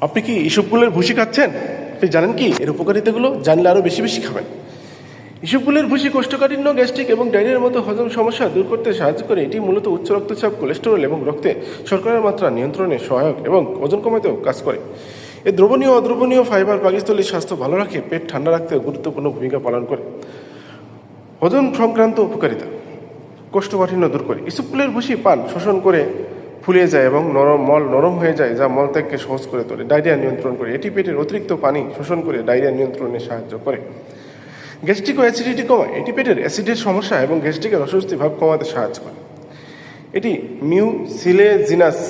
আপনি কি ইসবগুলের ভুসি খাচ্ছেন? আপনি জানেন কি? এর উপকারিতাগুলো জানলে আরও বেশি বেশি খাবেন। ইসবগুলের ভুসি কোষ্ঠকাঠিন্য, গ্যাস্ট্রিক এবং ডায়রিয়ার মতো হজম সমস্যা দূর করতে সাহায্য করে। এটি মূলত উচ্চ রক্তচাপ, কোলেস্টেরল এবং রক্তে শর্করার মাত্রা নিয়ন্ত্রণে সহায়ক এবং ওজন কমাতেও কাজ করে। এর দ্রবণীয় অদ্রবণীয় ফাইবার পাকিস্তলির স্বাস্থ্য ভালো রাখে, পেট ঠান্ডা রাখতে গুরুত্বপূর্ণ ভূমিকা পালন করে। হজম সংক্রান্ত উপকারিতা। কোষ্ঠকাঠিন্য দূর করে। ইসবগুলের ভুসি পান, শোষণ করে ফুলিয়ে যায় এবং নরম মল নরম হয়ে যায়, যা মলত্যাগকে সহজ করে তোলে, ডায়রিয়া নিয়ন্ত্রণ করে। এটি পেটের অতিরিক্ত পানি শোষণ করে ডায়রিয়া নিয়ন্ত্রণে সাহায্য করে। গ্যাস্ট্রিক ও অ্যাসিডিটি কমায়। এটি পেটের অ্যাসিডের সমস্যা এবং গ্যাস্ট্রিকের অস্বস্তি ভাব কমাতে সাহায্য করে। এটি মিউসিলেজিনাস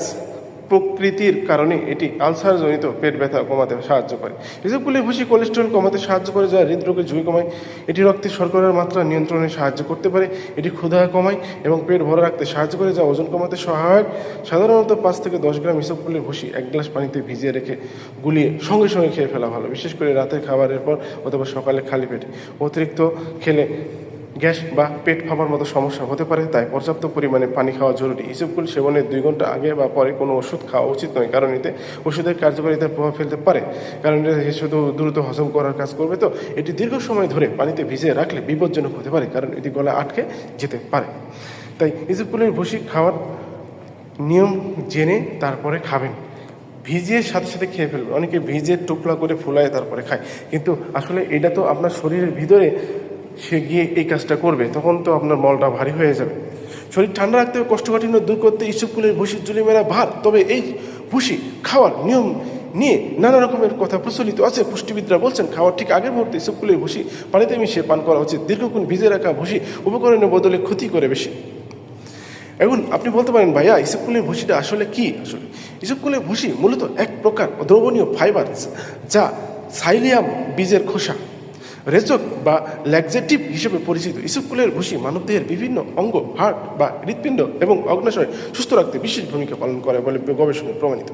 প্রকৃতির কারণে এটি আলসারজনিত পেট ব্যথা কমাতে সাহায্য করে। এসবগুলি ভুসি, কোলেস্টেরল কমাতে সাহায্য করে, যা হৃদরোগের ঝুঁকি কমায়। এটি রক্তে শর্করার মাত্রা নিয়ন্ত্রণে সাহায্য করতে পারে, এটি ক্ষুধা কমায় এবং পেট ভরা রাখতে সাহায্য করে, যা ওজন কমাতে সহায়ক। সাধারণত পাঁচ থেকে দশ গ্রাম ইসবগুলির ভুসি এক গ্লাস পানিতে ভিজিয়ে রেখে গুলিয়ে সঙ্গে সঙ্গে খেয়ে ফেলা ভালো, বিশেষ করে রাতের খাবারের পর অথবা সকালে খালি পেটে। অতিরিক্ত খেলে গ্যাস বা পেট ফাঁপার মতো সমস্যা হতে পারে, তাই পর্যাপ্ত পরিমাণে পানি খাওয়া জরুরি। ইসবগুল সেবনের দুই ঘণ্টা আগে বা পরে কোনো ওষুধ খাওয়া উচিত নয়, কারণ এতে ওষুধের কার্যকারিতার প্রভাব ফেলতে পারে। কারণ এটা শুধু দ্রুত হজম করার কাজ করবে তো, এটি দীর্ঘ সময় ধরে পানিতে ভিজিয়ে রাখলে বিপজ্জনক হতে পারে, কারণ এটি গলা আটকে যেতে পারে। তাই ইসবগুলের ভুসি খাওয়ার নিয়ম জেনে তারপরে খাবেন। ভিজিয়ে সাথে সাথে খেয়ে ফেলবে অনেকে ভিজে টুকলা করে ফুলায় তারপরে খায়। কিন্তু আসলে এটা তো আপনার শরীরের ভিতরে সে গিয়ে এই কাজটা করবে, তখন তো আপনার মলটা ভারী হয়ে যাবে। শরীর ঠান্ডা রাখতে হবে কোষ্ঠকাঠিন্য দূর করতে ইসবগুলের ভুসির জুলি মেলা, ভাত, তবে এই ভুসি খাওয়ার নিয়ম নিয়ে নানা রকমের কথা প্রচলিত আছে। পুষ্টিবিদরা বলছেন, খাওয়ার ঠিক আগের মুহূর্তে ইসবগুলের ভুসি, পানিতে মিশিয়ে পান করা উচিত। দীর্ঘক্ষণ ভিজে রাখা ভুসি উপকরণের বদলে ক্ষতি করে বেশি। এখন আপনি বলতে পারেন, ভাইয়া ইসবকুলের ভুষিটা আসলে কি? আসলে ইসবকুলের ভুসি মূলত এক প্রকার দ্রবণীয় ফাইবার, যা সাইলিয়াম বীজের খোসা। রেচক বা ল্যাকজেটিভ হিসেবে পরিচিত ইসবকুলের ভুসি মানবদেহের বিভিন্ন অঙ্গ হার্ট বা হৃৎপিণ্ড এবং অগ্নাশয় সুস্থ রাখতে বিশেষ ভূমিকা পালন করে বলে গবেষণায় প্রমাণিত।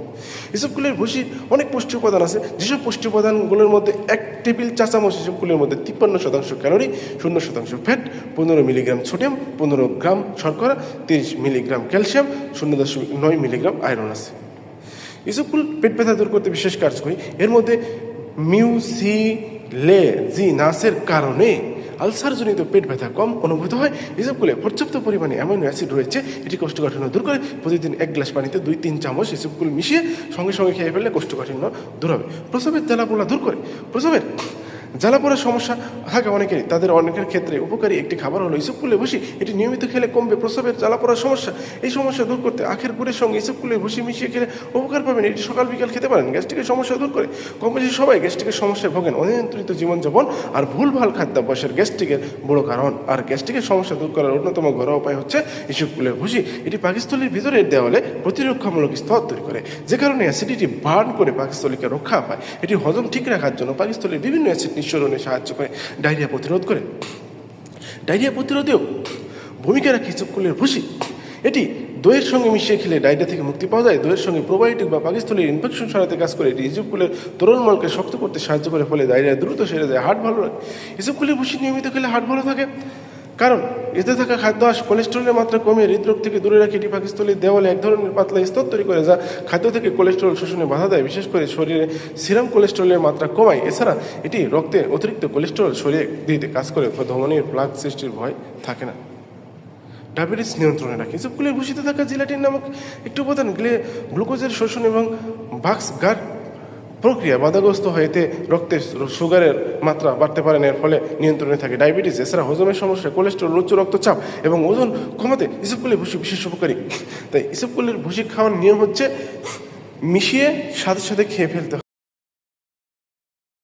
ইসবকুলের ভুসির অনেক পুষ্টি উপাদান আছে, যেসব পুষ্টি উপাদানগুলোর মধ্যে এক টেবিল চা চামচ ইসবকুলের মধ্যে তিপ্পান্ন শতাংশ ক্যালোরি, শূন্য শতাংশ ফ্যাট, পনেরো মিলিগ্রাম সোডিয়াম, পনেরো গ্রাম শর্করা, তিরিশ মিলিগ্রাম ক্যালসিয়াম, শূন্য দশমিক নয় মিলিগ্রাম আয়রন আছে। ইসবকুল পেট ব্যথা দূর করতে বিশেষ কাজ করি। এর মধ্যে মিউসিলেজিনাসের কারণে আলসারজনিত পেট ব্যথা কম অনুভূত হয়। ইসবকুলে পর্যাপ্ত পরিমাণে অ্যামাইনো অ্যাসিড রয়েছে। এটি কোষ্ঠকাঠিন্য দূর করে প্রতিদিন এক গ্লাস পানিতে দুই, তিন চামচ ইসবকুল মিশিয়ে সঙ্গে সঙ্গে খেয়ে ফেললে কোষ্ঠকাঠিন্য দূর হবে। প্রসবের জ্বালাপোলা দূর করে। প্রসবের জ্বালাপোড়ার সমস্যা থাকে অনেকেরই। তাদের অনেকের ক্ষেত্রে উপকারী একটি খাবার হলো ইসবকুলে ভুসি। এটি নিয়মিত খেলে কমবে প্রসবের জ্বালাপোড়ার সমস্যা। এই সমস্যা দূর করতে আখের গুড়ের সঙ্গে ইসবকুলে ভুসি মিশিয়ে খেলে উপকার পাবেন। এটি সকাল, বিকাল খেতে পারেন। গ্যাস্ট্রিকের সমস্যা দূর করে। কম বেশি সবাই গ্যাস্ট্রিকের সমস্যায় ভোগেন অনিয়ন্ত্রিত জীবনযাপন আর ভুলভাল খাদ্যাভ্যাসের গ্যাস্ট্রিকের বড় কারণ। আর গ্যাস্ট্রিকের সমস্যা দূর করার অন্যতম ঘরোয়া উপায় হচ্ছে ইসবকুলের ভুসি। এটি পাকিস্তলির ভিতরের দেওয়ালে প্রতিরক্ষামূলক স্তর তৈরি করে। যে কারণে অ্যাসিডিটি বার্ন করে পাকিস্তলিকে রক্ষা পায়। এটি হজম ঠিক রাখার জন্য পাকিস্তলির বিভিন্ন অ্যাসিড নিঃসরণে সাহায্য করে ডায়রিয়া প্রতিরোধ করে। ডায়রিয়া প্রতিরোধেও ভূমিকা রাখে চক্কুলের ভুষি এটি দইয়ের সঙ্গে মিশিয়ে খেলে ডায়রিয়া থেকে মুক্তি পাওয়া যায়। দইয়ের সঙ্গে প্রোবায়োটিক বা পাকিস্তানের ইনফেকশন সরাতে কাজ করে। এটি ইসবকুলের তরল মলকে শক্ত করতে সাহায্য করে, ফলে ডায়রিয়া দ্রুত সেরে যায়। হার্ট ভালো রাখে। ইসবকুলের ভুষি নিয়মিত খেলে হার্ট ভালো থাকে। কারণ এতে থাকা খাদ্য আস কোলেস্টেরলের মাত্রা কমিয়ে হৃদরোগ থেকে দূরে রাখে এটি পাকিস্তলির দেওয়ালে এক ধরনের পাতলা স্তর তৈরি করে, যা খাদ্য থেকে কোলেস্ট্রল শোষণে বাধা দেয়। বিশেষ করে শরীরে সিরাম কোলেস্টেরলের মাত্রা কমায়। এছাড়া এটি রক্তে অতিরিক্ত কোলেস্টেরল সরিয়ে দিতে কাজ করে ধমনির প্লাগ সৃষ্টির ভয় থাকে না। ডায়াবেটিস নিয়ন্ত্রণে রাখে। ইসবগুলির ভূষিত থাকা জিলাটিন নামক একটি উপাদান গ্লে গ্লুকোজের শোষণ এবং বাক্স গার প্রক্রিয়া বাধাগ্রস্ত রক্তের রক্তে সুগারের মাত্রা বাড়তে পারেন এর ফলে নিয়ন্ত্রণে থাকে ডায়াবেটিস, এছাড়া হজমের সমস্যা কোলেস্ট্রল, উচ্চ রক্তচাপ এবং ওজন কমাতে ইসবগুলির ভুষি বিশেষ উপকারী। তাই ইসবগুলির ভুষি খাওয়ার নিয়ম হচ্ছে মিশিয়ে সাথে সাথে খেয়ে ফেলতে